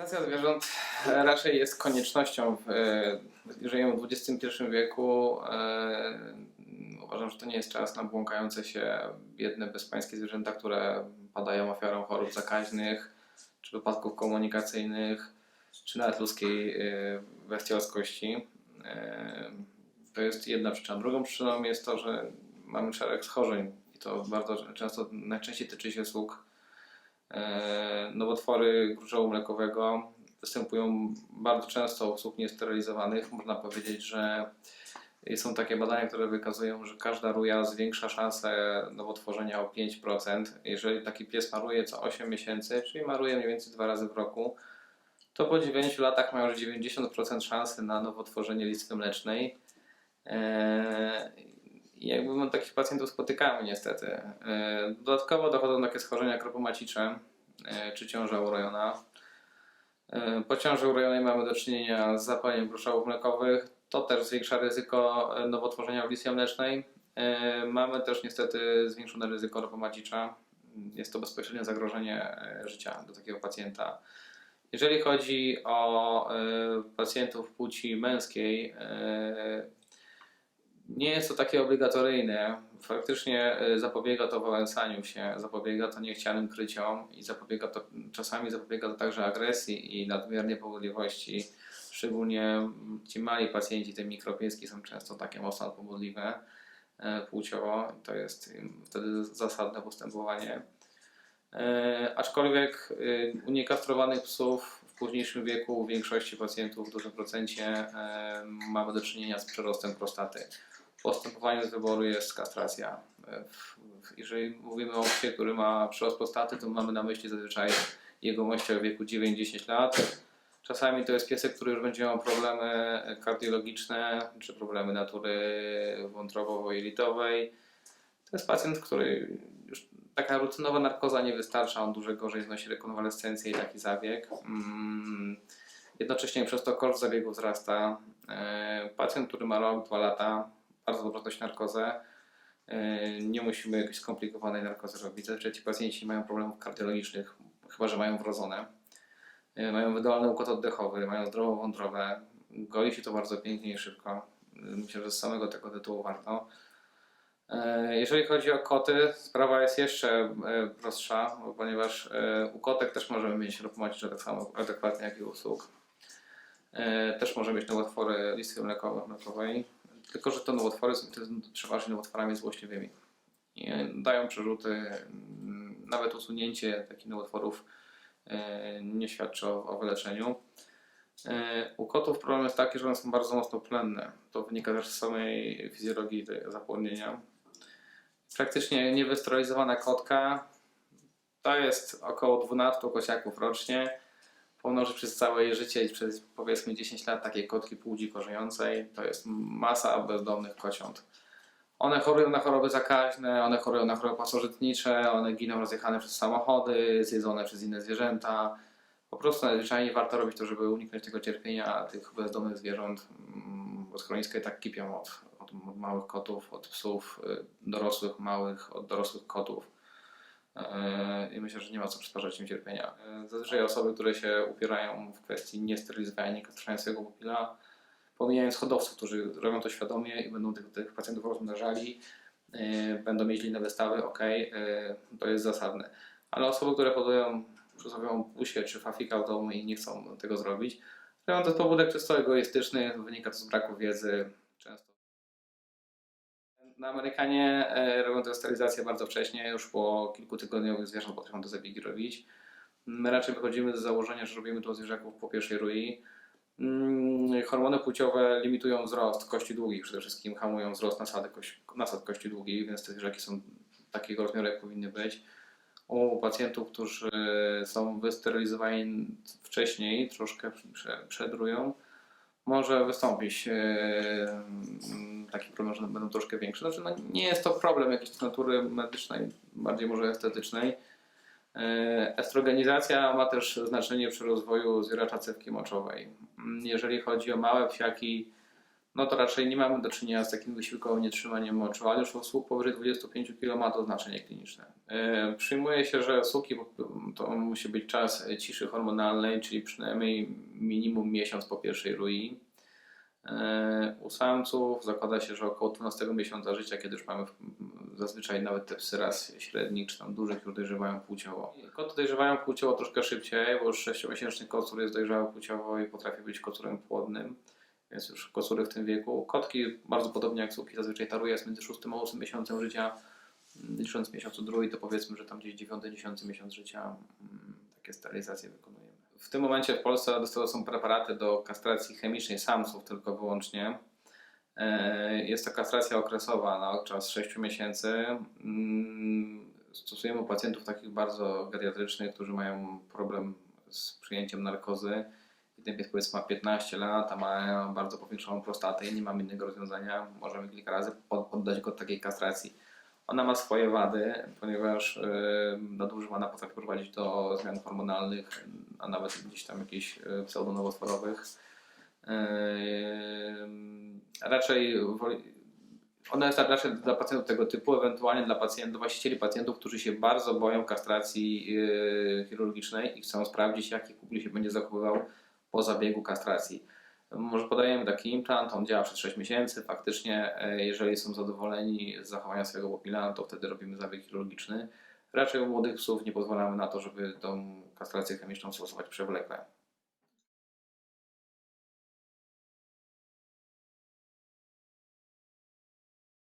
Sterylizacja zwierząt raczej jest koniecznością. W, e, żyjemy w XXI wieku. e, Uważam, że to nie jest czas na błąkające się biedne, bezpańskie zwierzęta, które padają ofiarą chorób zakaźnych, czy wypadków komunikacyjnych, czy nawet ludzkiej e, bestialskości. E, To jest jedna przyczyna. Drugą przyczyną jest to, że mamy szereg schorzeń i to bardzo często, najczęściej tyczy się sług E, Nowotwory gruczołu mlekowego występują bardzo często u psów niesterylizowanych. Można powiedzieć, że są takie badania, które wykazują, że każda ruja zwiększa szansę nowotworzenia o 5%. Jeżeli taki pies maruje co 8 miesięcy, czyli maruje mniej więcej dwa razy w roku, to po 9 latach ma już 90% szansy na nowotworzenie listwy mlecznej. I jakby takich pacjentów spotykamy niestety. E, Dodatkowo dochodzą takie schorzenia kropomacicze e, czy ciąża urojona. E, Po ciąży urojonej mamy do czynienia z zapaleniem gruczołów mlekowych. To też zwiększa ryzyko nowotworzenia w mlecznej. Mamy też niestety zwiększone ryzyko kropomacica. Jest to bezpośrednie zagrożenie życia do takiego pacjenta. Jeżeli chodzi o pacjentów płci męskiej, nie jest to takie obligatoryjne. Faktycznie e, zapobiega to wałęsaniu się, zapobiega to niechcianym kryciom i zapobiega to, czasami zapobiega to także agresji i nadmiernej powodliwości. Szczególnie ci mali pacjenci, te mikropieski są często takie mocno powodliwe e, płciowo. To jest wtedy zasadne postępowanie. E, Aczkolwiek u niekastrowanych psów w późniejszym wieku u większości pacjentów w dużym procencie mamy do czynienia z przerostem prostaty. Postępowaniem z wyboru jest kastracja. Jeżeli mówimy o psie, który ma przyrost prostaty, to mamy na myśli zazwyczaj jegomościa w wieku 9-10 lat. Czasami to jest piesek, który już będzie miał problemy kardiologiczne, czy problemy natury wątrobowo-jelitowej. To jest pacjent, który już taka rutynowa narkoza nie wystarcza, on dużo gorzej znosi rekonwalescencję i taki zabieg. Mm, Jednocześnie przez to koszt zabiegu wzrasta. E, Pacjent, który ma rok, dwa lata, bardzo dobrze znosi narkozę. E, Nie musimy jakiejś skomplikowanej narkozy robić. Zazwyczaj ci pacjenci nie mają problemów kardiologicznych, chyba że mają wrodzone. E, Mają wydolny układ oddechowy, mają zdrową wątrobę. Goi się to bardzo pięknie i szybko. E, Myślę, że z samego tego tytułu warto. Jeżeli chodzi o koty, sprawa jest jeszcze prostsza, ponieważ u kotek też możemy mieć ropomacicze tak samo adekwatnie jak i u Też możemy mieć nowotwory listy mleko- mlekowej, tylko że te nowotwory są przeważnie nowotworami złośliwymi. I dają przerzuty, mm, nawet usunięcie takich nowotworów e, nie świadczy o, wyleczeniu. E, U kotów problem jest taki, że one są bardzo mocno plenne. To wynika też z samej fizjologii zapłodnienia. Praktycznie niewysterylizowana kotka to jest około 12 kociaków rocznie. Pomnoży przez całe życie przez powiedzmy 10 lat takiej kotki płci korzejącej to jest masa bezdomnych kociąt. One chorują na choroby zakaźne, one chorują na choroby pasożytnicze, one giną rozjechane przez samochody, zjedzone przez inne zwierzęta. Po prostu najzwyczajniej warto robić to, żeby uniknąć tego cierpienia tych bezdomnych zwierząt, mm, bo schroniska i tak kipią od, od małych kotów, od psów, y, dorosłych, małych, od dorosłych kotów. Yy, I myślę, że nie ma co przysparzać im cierpienia. Yy, Zazwyczaj osoby, które się upierają w kwestii niesterylizowania, niekastrowania swojego pupila, pomijając hodowców, którzy robią to świadomie i będą tych, tych pacjentów rozmnażali, yy, będą mieć inne wystawy, ok, to jest zasadne. Ale osoby, które hodują przysłowiową pusię czy fafika w domu i nie chcą tego zrobić, robią to z pobudek czysto egoistycznych, wynika to z braku wiedzy. Na Amerykanie e, robią tę sterylizację bardzo wcześnie, już po kilkutygodniowych zwierząt potrafią te zabiegi robić. My raczej wychodzimy z założenia, że robimy to zwierzaków po pierwszej rui. Mm, Hormony płciowe limitują wzrost kości długich, przede wszystkim hamują wzrost nasady kości, nasad kości długich, więc te zwierzaki są takiego rozmiaru, jak powinny być. U pacjentów, którzy są wysterylizowani wcześniej, troszkę prze- przedrują, może wystąpić e, mm, taki problem, że będą troszkę większe. Znaczy, no, nie jest to problem jakiejś natury medycznej, bardziej może estetycznej. E, Estrogenizacja ma też znaczenie przy rozwoju zwieracza cewki moczowej. Mm, Jeżeli chodzi o małe psiaki, no to raczej nie mamy do czynienia z takim wysiłkowym nietrzymaniem moczu, ale już u sług powyżej 25 kg ma to znaczenie kliniczne. Yy, Przyjmuje się, że suki to musi być czas ciszy hormonalnej, czyli przynajmniej minimum miesiąc po pierwszej rui. Yy, U samców zakłada się, że około 12 miesiąca życia, kiedy już mamy zazwyczaj nawet te psy ras średnich czy tam dużych już dojrzewają płciowo. Koty dojrzewają płciowo troszkę szybciej, bo już 6-miesięczny kocur jest dojrzały płciowo i potrafi być kocurem płodnym, więc już kocury w tym wieku. Kotki, bardzo podobnie jak suki, zazwyczaj taruje jest między 6 a 8 miesiącem życia. Licząc miesiącu drugi, to powiedzmy, że tam gdzieś 9-10 miesiąc życia mm, takie sterylizacje wykonujemy. W tym momencie w Polsce dostępne są preparaty do kastracji chemicznej samców tylko wyłącznie. E, Jest to kastracja okresowa na czas 6 miesięcy. Mm, Stosujemy u pacjentów takich bardzo geriatrycznych, którzy mają problem z przyjęciem narkozy. Ten pies powiedzmy ma 15 lat, a ma bardzo powiększoną prostatę i nie mamy innego rozwiązania. Możemy kilka razy pod- poddać go takiej kastracji. Ona ma swoje wady, ponieważ nadużywana potrafi prowadzić do zmian hormonalnych, a nawet gdzieś tam jakichś y, pseudonowotworowych. Raczej ona jest raczej dla pacjentów tego typu, ewentualnie dla pacjentów, właścicieli pacjentów, którzy się bardzo boją kastracji yy, chirurgicznej i chcą sprawdzić, jaki kukli się będzie zachowywał po zabiegu kastracji. Może podajemy taki implant, on działa przez 6 miesięcy. Faktycznie, e, jeżeli są zadowoleni z zachowania swojego pupila, to wtedy robimy zabieg chirurgiczny. Raczej u młodych psów nie pozwalamy na to, żeby tą kastrację chemiczną stosować przewlekle.